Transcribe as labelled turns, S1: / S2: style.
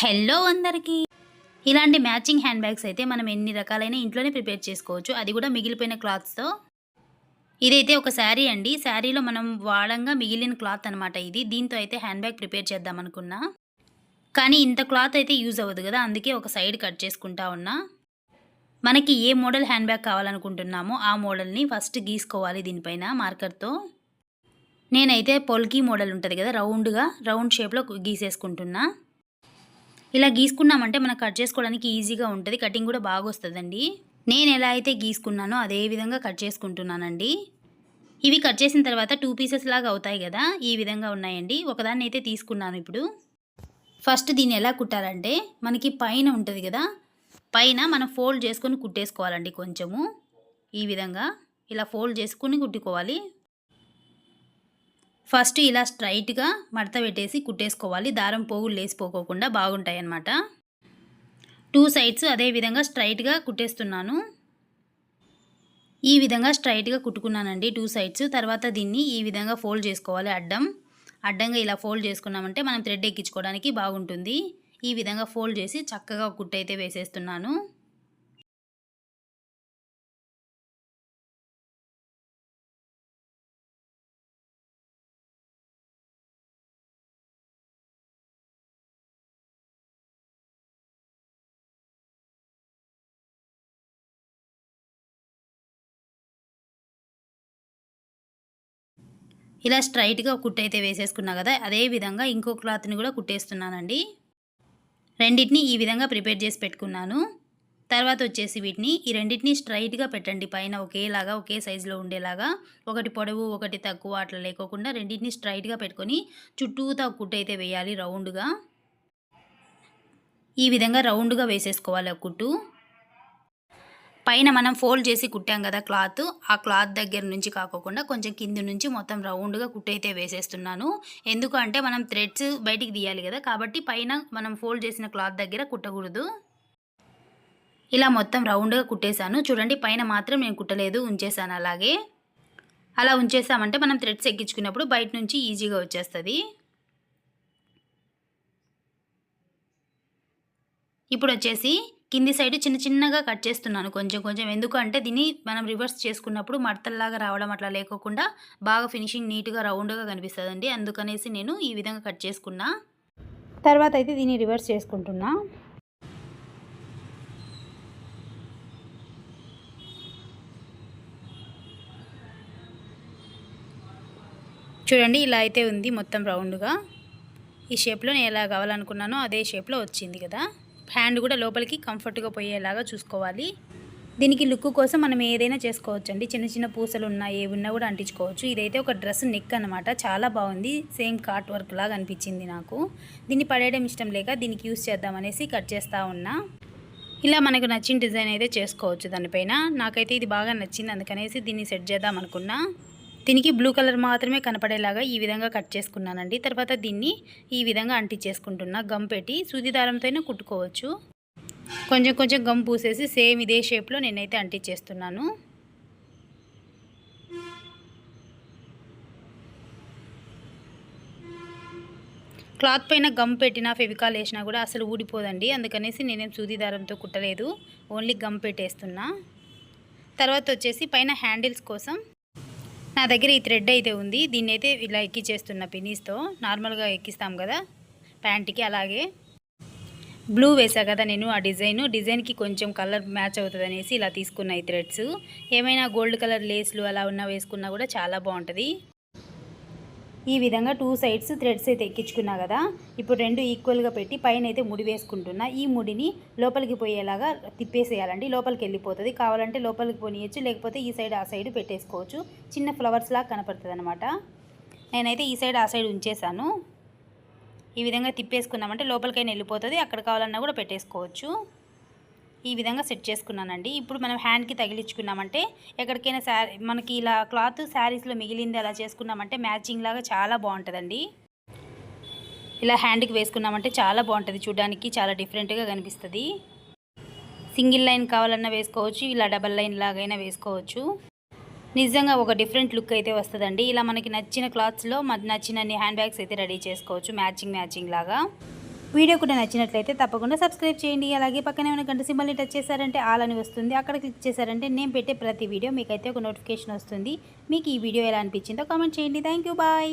S1: Hello అందరికీ. ఇలాంటి matching hand bags అయితే మనం ఎన్ని రకాలైన ఇంట్లోనే ప్రిపేర్ చేసుకోవచ్చు. అది కూడా మిగిలిపోయిన క్లాత్స్తో. ఇదైతే ఒక శారీ అండి. శారీలో మనం వాడంగా మిగిలిన క్లాత్ అనమాట ఇది. దీంతో అయితే హ్యాండ్ బ్యాగ్ ప్రిపేర్ చేద్దాం అనుకున్నా. కానీ ఇంత క్లాత్ అయితే యూజ్ అవ్వదు కదా. అందుకే ఒక సైడ్ కట్ చేసుకుంటా ఉన్నా. మనకి ఏ మోడల్ హ్యాండ్ బ్యాగ్ కావాలనుకుంటున్నామో ఆ మోడల్ని ఫస్ట్ గీసుకోవాలి దీనిపైన మార్కర్తో. నేనైతే పొల్కీ మోడల్ ఉంటుంది కదా రౌండ్గా రౌండ్ షేప్లో గీసేసుకుంటున్నా. ఇలా గీసుకున్నామంటే మనం కట్ చేసుకోవడానికి ఈజీగా ఉంటుంది. కటింగ్ కూడా బాగా వస్తుందండి. నేను ఎలా అయితే గీసుకున్నానో అదే విధంగా కట్ చేసుకుంటున్నానండి. ఇవి కట్ చేసిన తర్వాత టూ పీసెస్ లాగా అవుతాయి కదా ఈ విధంగా ఉన్నాయండి. ఒకదాన్ని అయితే తీసుకున్నాను ఇప్పుడు. ఫస్ట్ దీన్ని ఎలా కుట్టాలంటే మనకి పైన ఉంటుంది కదా పైన మనం ఫోల్డ్ చేసుకొని కుట్టేసుకోవాలండి కొంచెము. ఈ విధంగా ఇలా ఫోల్డ్ చేసుకుని కుట్టుకోవాలి. ఫస్ట్ ఇలా స్ట్రైట్గా మడత పెట్టేసి కుట్టేసుకోవాలి. దారం పోగులు లేసిపోకోకుండా బాగుంటాయి అన్నమాట టూ సైడ్స్ అదే విధంగా స్ట్రైట్గా కుట్టేస్తున్నాను. ఈ విధంగా స్ట్రైట్గా కుట్టుకున్నానండి టూ సైడ్స్. తర్వాత దీన్ని ఈ విధంగా ఫోల్డ్ చేసుకోవాలి అడ్డం. అడ్డంగా ఇలా ఫోల్డ్ చేసుకున్నామంటే మనం థ్రెడ్ ఎక్కించుకోవడానికి బాగుంటుంది. ఈ విధంగా ఫోల్డ్ చేసి చక్కగా కుట్టయితే వేసేస్తున్నాను. ఇలా స్ట్రైట్గా కుట్టు అయితే వేసేసుకున్నా కదా అదే విధంగా ఇంకో క్లాత్ని కూడా కుట్టేస్తున్నానండి. రెండింటిని ఈ విధంగా ప్రిపేర్ చేసి పెట్టుకున్నాను. తర్వాత వచ్చేసి వీటిని ఈ రెండింటిని స్ట్రైట్గా పెట్టండి పైన ఒకేలాగా ఒకే సైజులో ఉండేలాగా. ఒకటి పొడవు ఒకటి తక్కువ అట్లా లేకోకుండా రెండింటిని స్ట్రైట్గా పెట్టుకొని చుట్టూతా కుట్టు అయితే వేయాలి రౌండ్గా. ఈ విధంగా రౌండ్గా వేసేసుకోవాలి ఆ కుట్టు. పైన మనం ఫోల్డ్ చేసి కుట్టాం కదా క్లాత్ ఆ క్లాత్ దగ్గర నుంచి కాకోకుండా కొంచెం కింది నుంచి మొత్తం రౌండ్గా కుట్టయితే వేసేస్తున్నాను. ఎందుకంటే మనం థ్రెడ్స్ బయటికి తీయాలి కదా కాబట్టి పైన మనం ఫోల్డ్ చేసిన క్లాత్ దగ్గర కుట్టకూడదు. ఇలా మొత్తం రౌండ్గా కుట్టేశాను. చూడండి పైన మాత్రం నేను కుట్టలేదు ఉంచేసాను అలాగే. అలా ఉంచేసామంటే మనం థ్రెడ్స్ ఎక్కించుకున్నప్పుడు బయట నుంచి ఈజీగా వచ్చేస్తుంది. ఇప్పుడు వచ్చేసి కింది సైడ్ చిన్న చిన్నగా కట్ చేస్తున్నాను కొంచెం కొంచెం. ఎందుకంటే దీన్ని మనం రివర్స్ చేసుకున్నప్పుడు మడతల్లాగా రావడం అట్లా లేకోకుండా బాగా ఫినిషింగ్ నీట్గా రౌండ్గా కనిపిస్తుందండి. అందుకనేసి నేను ఈ విధంగా కట్ చేసుకున్నా. తర్వాత అయితే దీన్ని రివర్స్ చేసుకుంటున్నా. చూడండి ఇలా అయితే ఉంది మొత్తం రౌండ్గా. ఈ షేప్లో నేను ఎలా కావాలనుకున్నానో అదే షేప్లో వచ్చింది కదా. హ్యాండ్ కూడా లోపలికి కంఫర్ట్గా పోయేలాగా చూసుకోవాలి. దీనికి లుక్ కోసం మనం ఏదైనా చేసుకోవచ్చు అండి చిన్న చిన్న పూసలు ఉన్నా ఏవి ఉన్నా కూడా అంటించుకోవచ్చు. ఇదైతే ఒక డ్రెస్ నెక్ అనమాట చాలా బాగుంది. సేమ్ కాట్ వర్క్ లాగా అనిపించింది నాకు. దీన్ని పడేయడం ఇష్టం లేక దీనికి యూస్ చేద్దామనేసి కట్ చేస్తూ ఉన్నా. ఇలా మనకు నచ్చిన డిజైన్ అయితే చేసుకోవచ్చు దానిపైన. నాకైతే ఇది బాగా నచ్చింది. అందుకనేసి దీన్ని సెట్ చేద్దాం అనుకున్నా. దీనికి బ్లూ కలర్ మాత్రమే కనపడేలాగా ఈ విధంగా కట్ చేసుకున్నానండి. తర్వాత దీన్ని ఈ విధంగా అంటించేసుకుంటున్నా గమ్ పెట్టి సూది దారంతోనే కుట్టుకోవచ్చు. కొంచెం కొంచెం గమ్ పూసేసి సేమ్ ఇదే షేప్లో నేనైతే అంటించేస్తున్నాను క్లాత్ పైన గమ్ పెట్టినా ఫెవికాల్ వేసినా కూడా అసలు ఊడిపోదండి. అందుకనేసి నేనేం సూది దారంతో కుట్టలేదు. Only gum పెట్టేస్తున్నా. తర్వాత వచ్చేసి పైన హ్యాండిల్స్ కోసం నా దగ్గర ఈ థ్రెడ్ అయితే ఉంది. దీన్ని అయితే ఇలా ఎక్కిచ్చేస్తున్న పినీస్తో నార్మల్గా ఎక్కిస్తాం కదా. ప్యాంట్కి అలాగే. బ్లూ వేసా కదా నేను ఆ డిజైన్. డిజైన్కి కొంచెం కలర్ మ్యాచ్ అవుతుంది అనేసి ఇలా తీసుకున్న ఈ థ్రెడ్స్ ఏమైనా గోల్డ్ కలర్ లేస్లు అలా ఉన్న వేసుకున్నా కూడా చాలా బాగుంటుంది ఈ విధంగా టూ సైడ్స్ థ్రెడ్స్ అయితే ఎక్కించుకున్నా కదా ఇప్పుడు రెండు ఈక్వల్గా పెట్టి పైన అయితే ముడి వేసుకుంటున్నా. ఈ ముడిని లోపలికి పోయేలాగా తిప్పేసేయాలండి. లోపలికి వెళ్ళిపోతుంది. కావాలంటే లోపలికి పోనీయచ్చు లేకపోతే ఈ సైడ్ ఆ సైడ్ పెట్టేసుకోవచ్చు. చిన్న ఫ్లవర్స్ లాగా కనపడుతుంది అనమాట నేనైతే ఈ సైడ్ ఆ సైడ్ ఉంచేసాను ఈ విధంగా తిప్పేసుకున్నామంటే లోపలికైనా వెళ్ళిపోతుంది. అక్కడ కావాలన్నా కూడా పెట్టేసుకోవచ్చు. ఈ విధంగా సెట్ చేసుకున్నానండి. ఇప్పుడు మనం హ్యాండ్కి తగిలించుకున్నామంటే ఎక్కడికైనా శారీ మనకి ఇలా క్లాత్ శారీస్లో మిగిలింది అలా చేసుకున్నామంటే మ్యాచింగ్ లాగా చాలా బాగుంటుందండి. ఇలా హ్యాండ్కి వేసుకున్నామంటే చాలా బాగుంటుంది చూడడానికి చాలా డిఫరెంట్గా కనిపిస్తుంది. సింగిల్ లైన్ కావాలన్నా వేసుకోవచ్చు ఇలా డబల్ లైన్ లాగైనా వేసుకోవచ్చు. నిజంగా ఒక డిఫరెంట్ లుక్ అయితే వస్తుందండి. ఇలా మనకి నచ్చిన క్లాత్స్లో నచ్చిన హ్యాండ్ బ్యాగ్స్ అయితే రెడీ చేసుకోవచ్చు మ్యాచింగ్ మ్యాచింగ్ లాగా. వీడియో కూడా నచ్చినట్లయితే తప్పకుండా సబ్స్క్రైబ్ చేయండి. అలాగే పక్కనే ఉన్న గంట సింబల్ని టచ్ చేశారంటే ఆల్ అని వస్తుంది. అక్కడ క్లిక్ చేశారంటే నేను పెట్టే ప్రతి వీడియో మీకైతే ఒక నోటిఫికేషన్ వస్తుంది. మీకు ఈ వీడియో ఎలా అనిపించిందో కామెంట్ చేయండి. Thank you. బాయ్.